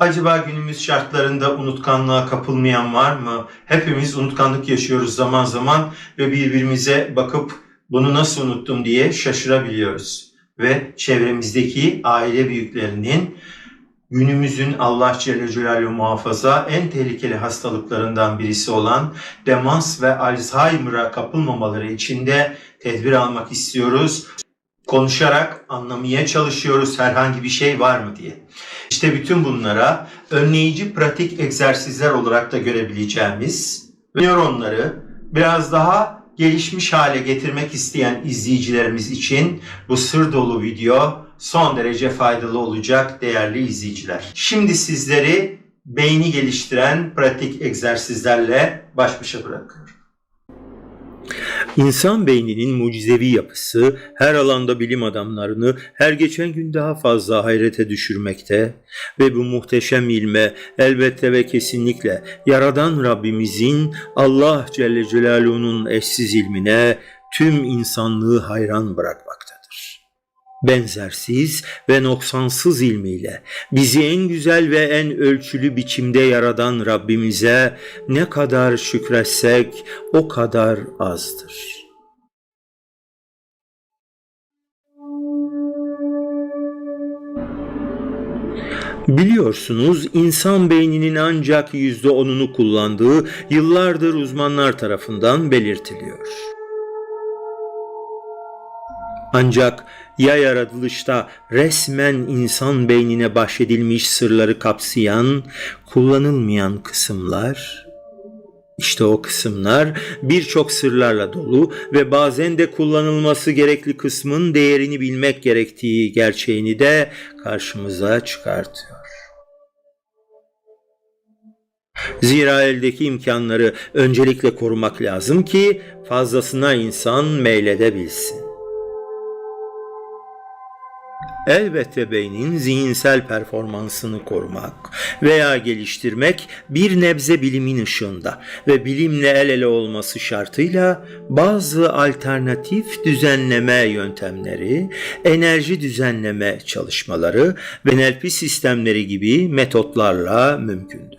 Acaba günümüz şartlarında unutkanlığa kapılmayan var mı? Hepimiz unutkanlık yaşıyoruz zaman zaman ve birbirimize bakıp bunu nasıl unuttum diye şaşırabiliyoruz. Ve çevremizdeki aile büyüklerinin günümüzün Allah Celle Celaluhu muhafaza en tehlikeli hastalıklarından birisi olan demans ve Alzheimer'a kapılmamaları için de tedbir almak istiyoruz. Konuşarak anlamaya çalışıyoruz herhangi bir şey var mı diye. İşte bütün bunlara önleyici pratik egzersizler olarak da görebileceğimiz nöronları biraz daha gelişmiş hale getirmek isteyen izleyicilerimiz için bu sır dolu video son derece faydalı olacak değerli izleyiciler. Şimdi sizleri beyni geliştiren pratik egzersizlerle baş başa bırakıyorum. İnsan beyninin mucizevi yapısı her alanda bilim adamlarını her geçen gün daha fazla hayrete düşürmekte ve bu muhteşem ilme elbette ve kesinlikle Yaradan Rabbimizin Allah Celle Celaluhu'nun eşsiz ilmine tüm insanlığı hayran bırakmaktadır. Benzersiz ve noksansız ilmiyle bizi en güzel ve en ölçülü biçimde yaradan Rabbimize ne kadar şükretsek o kadar azdır. Biliyorsunuz insan beyninin ancak yüzde onunu kullandığı yıllardır uzmanlar tarafından belirtiliyor. Ancak ya yaratılışta resmen insan beynine bahşedilmiş sırları kapsayan, kullanılmayan kısımlar, işte o kısımlar birçok sırlarla dolu ve bazen de kullanılması gerekli kısmın değerini bilmek gerektiği gerçeğini de karşımıza çıkartıyor. Zira eldeki imkanları öncelikle korumak lazım ki fazlasına insan meyledebilsin. Elbette beynin zihinsel performansını korumak veya geliştirmek bir nebze bilimin ışığında ve bilimle el ele olması şartıyla bazı alternatif düzenleme yöntemleri, enerji düzenleme çalışmaları ve NLP sistemleri gibi metotlarla mümkündür.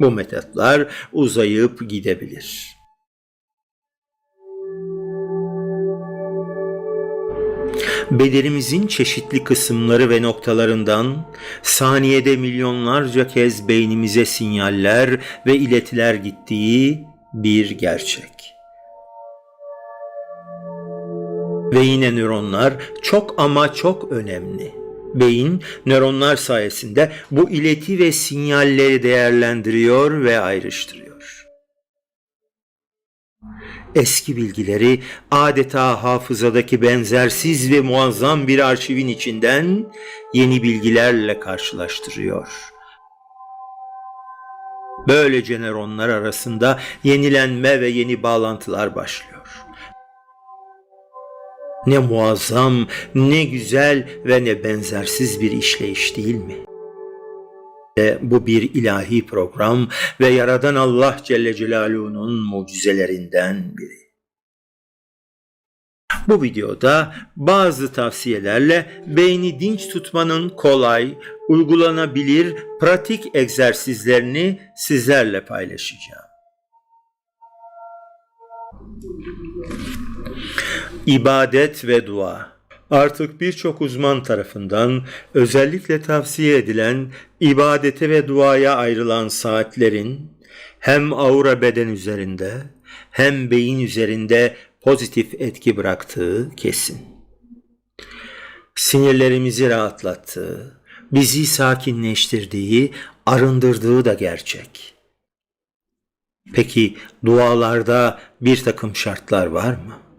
Bu metotlar uzayıp gidebilir. Bedenimizin çeşitli kısımları ve noktalarından saniyede milyonlarca kez beynimize sinyaller ve iletiler gittiği bir gerçek. Ve yine nöronlar çok ama çok önemli. Beyin nöronlar sayesinde bu ileti ve sinyalleri değerlendiriyor ve ayrıştırıyor eski bilgileri adeta hafızadaki benzersiz ve muazzam bir arşivin içinden yeni bilgilerle karşılaştırıyor. Böylece nöronlar arasında yenilenme ve yeni bağlantılar başlıyor. Ne muazzam, ne güzel ve ne benzersiz bir işleyiş değil mi? Bu bir ilahi program ve Yaradan Allah Celle Celaluhu'nun mucizelerinden biri. Bu videoda bazı tavsiyelerle beyni dinç tutmanın kolay, uygulanabilir pratik egzersizlerini sizlerle paylaşacağım. İbadet ve dua artık birçok uzman tarafından özellikle tavsiye edilen ibadete ve duaya ayrılan saatlerin hem aura beden üzerinde hem beyin üzerinde pozitif etki bıraktığı kesin. Sinirlerimizi rahatlattığı, bizi sakinleştirdiği, arındırdığı da gerçek. Peki dualarda bir takım şartlar var mı?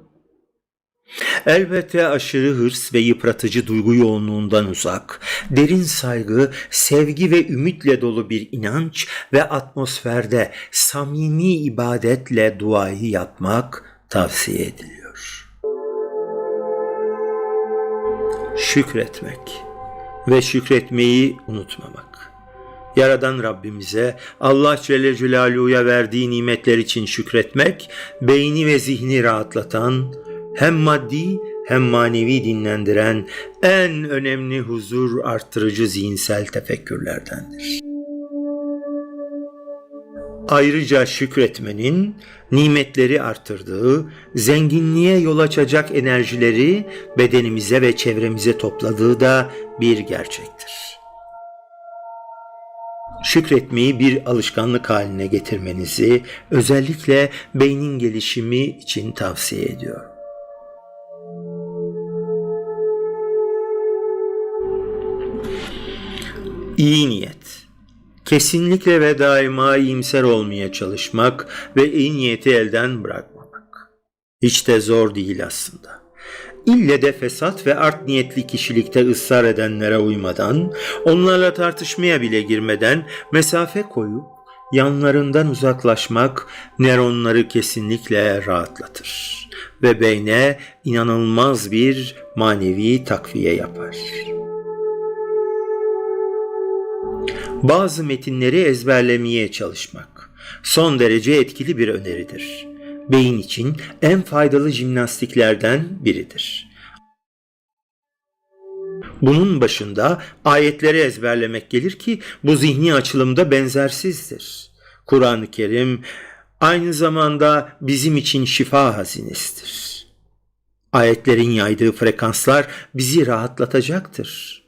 Elbette aşırı hırs ve yıpratıcı duygu yoğunluğundan uzak, derin saygı, sevgi ve ümitle dolu bir inanç ve atmosferde samimi ibadetle duayı yapmak tavsiye ediliyor. Şükretmek ve şükretmeyi unutmamak. Yaradan Rabbimize Allah Celle Celaluhu'ya verdiği nimetler için şükretmek, beyni ve zihni rahatlatan, hem maddi hem manevi dinlendiren en önemli huzur arttırıcı zihinsel tefekkürlerdendir. Ayrıca şükretmenin nimetleri artırdığı, zenginliğe yol açacak enerjileri bedenimize ve çevremize topladığı da bir gerçektir. Şükretmeyi bir alışkanlık haline getirmenizi özellikle beynin gelişimi için tavsiye ediyorum. İyi niyet. Kesinlikle ve daima iyimser olmaya çalışmak ve iyi niyeti elden bırakmamak. Hiç de zor değil aslında. İlle de fesat ve art niyetli kişilikte ısrar edenlere uymadan, onlarla tartışmaya bile girmeden mesafe koyup yanlarından uzaklaşmak nöronları kesinlikle rahatlatır ve beyne inanılmaz bir manevi takviye yapar. Bazı metinleri ezberlemeye çalışmak son derece etkili bir öneridir. Beyin için en faydalı jimnastiklerden biridir. Bunun başında ayetleri ezberlemek gelir ki bu zihni açılımda benzersizdir. Kur'an-ı Kerim aynı zamanda bizim için şifa hazinesidir. Ayetlerin yaydığı frekanslar bizi rahatlatacaktır.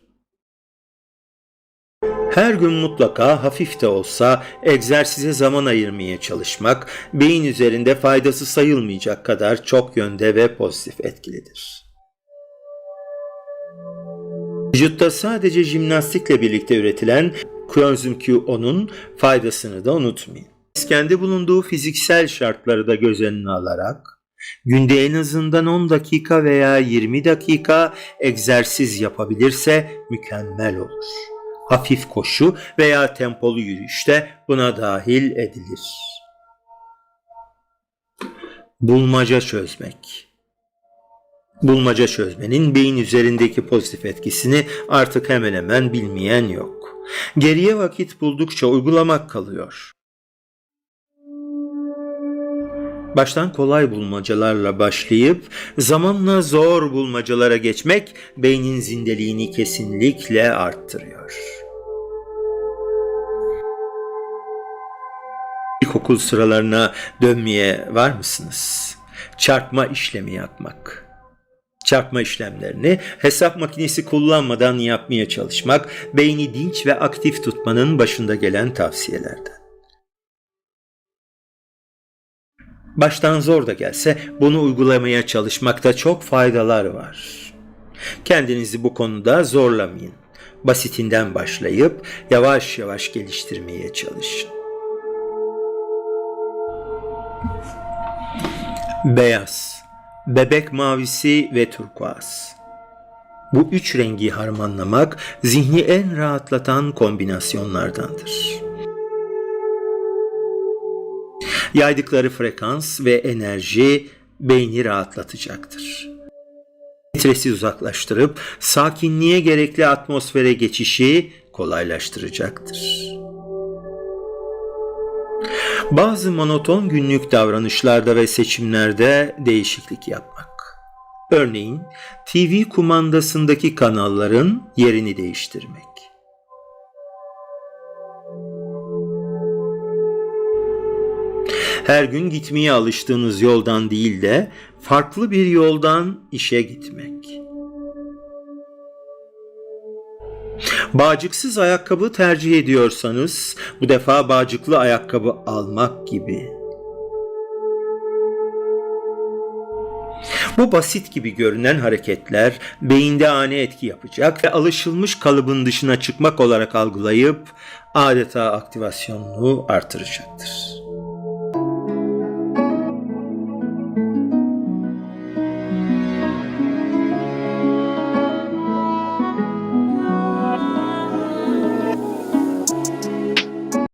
Her gün mutlaka hafif de olsa egzersize zaman ayırmaya çalışmak beyin üzerinde faydası sayılmayacak kadar çok yönde ve pozitif etkilidir. Vücutta sadece jimnastikle birlikte üretilen koenzim Q10'un faydasını da unutmayın. Kendi bulunduğu fiziksel şartları da göz önüne alarak günde en azından 10 dakika veya 20 dakika egzersiz yapabilirse mükemmel olur. Hafif koşu veya tempolu yürüyüş de buna dahil edilir. Bulmaca çözmek Bulmaca çözmenin beyin üzerindeki pozitif etkisini artık hemen hemen bilmeyen yok. Geriye vakit buldukça uygulamak kalıyor. Baştan kolay bulmacalarla başlayıp zamanla zor bulmacalara geçmek beynin zindeliğini kesinlikle arttırıyor. İlkokul sıralarına dönmeye var mısınız? Çarpma işlemi yapmak. Çarpma işlemlerini hesap makinesi kullanmadan yapmaya çalışmak beyni dinç ve aktif tutmanın başında gelen tavsiyelerden. Baştan zor da gelse bunu uygulamaya çalışmakta çok faydalar var. Kendinizi bu konuda zorlamayın. Basitinden başlayıp yavaş yavaş geliştirmeye çalışın. Beyaz, bebek mavisi ve turkuaz. Bu üç rengi harmanlamak zihni en rahatlatan kombinasyonlardandır. Yaydıkları frekans ve enerji beyni rahatlatacaktır. Stresi uzaklaştırıp sakinliğe gerekli atmosfere geçişi kolaylaştıracaktır. Bazı monoton günlük davranışlarda ve seçimlerde değişiklik yapmak. Örneğin TV kumandasındaki kanalların yerini değiştirmek. Her gün gitmeye alıştığınız yoldan değil de farklı bir yoldan işe gitmek. Bağcıksız ayakkabı tercih ediyorsanız bu defa bağcıklı ayakkabı almak gibi. Bu basit gibi görünen hareketler beyinde ani etki yapacak ve alışılmış kalıbın dışına çıkmak olarak algılayıp adeta aktivasyonunu artıracaktır.